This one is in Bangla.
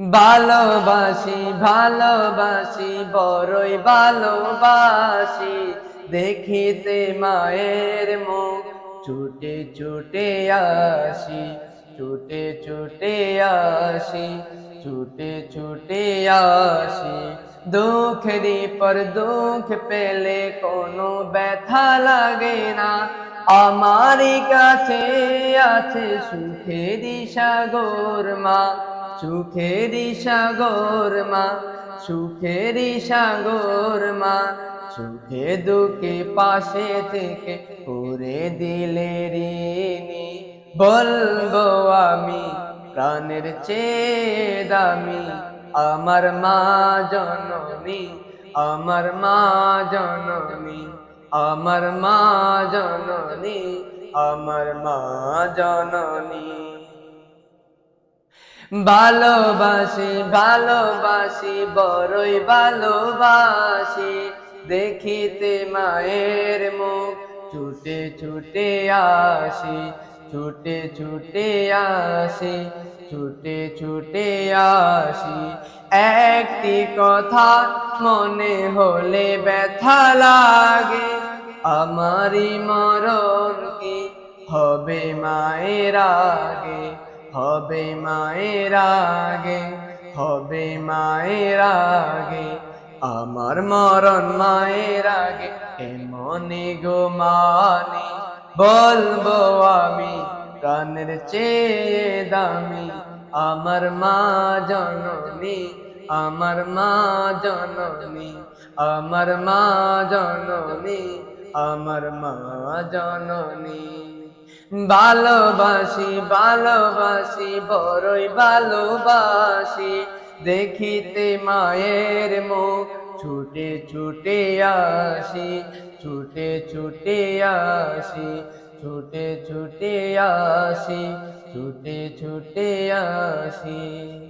ভালোবাসি ভালোবাসি, বড়ই ভালোবাসি। দেখিতে মায়ের মুখ, ছুটে ছুটে আসি, ছুটে ছুটে আসি, ছুটে ছুটে আসি। দুঃখেরই পর দুঃখ পেলে কোনো ব্যথা লাগে না। আমারই কাছে আছে সুখেরই সাগর মা। সুখেরই সাগর মা সুখেরই সাগর মা, সুখে দুঃখে পাশে থেকে করে দিলে ঋণী বলব আমি, প্রাণের চেয়ে দামি, আমার মা জননী, আমার মা জননী, আমার মা জননী, আমার মা জননী। ভালোবাসি ভালোবাসি, বড়ই ভালোবাসি। দেখিতে মায়ের মুখ, ছুটে ছুটে আসি, ছুটে ছুটে আসি, ছুটে ছুটে আসি। একটি কথা মনে হলে ব্যথা লাগে, আমারই মরণ কি হবে মায়ের আগে? হবে মায়ের আগে, হবে মায়ের আগে, আমার মরণ মায়ের আগে এমনি গো মানি, বলব আমি, প্রাণের চেয়ে দামি, আমার মা জননী, আমার মা জননী, আমার মা জননী, আমার মা জননী। ভালোবাসি ভালোবাসি, বড়ই ভালোবাসি। দেখিতে মায়ের মুখ ছুটে ছুটে আসি, ছুটে ছুটে আসি, ছুটে ছুটে আসি, ছুটে ছুটে আসি।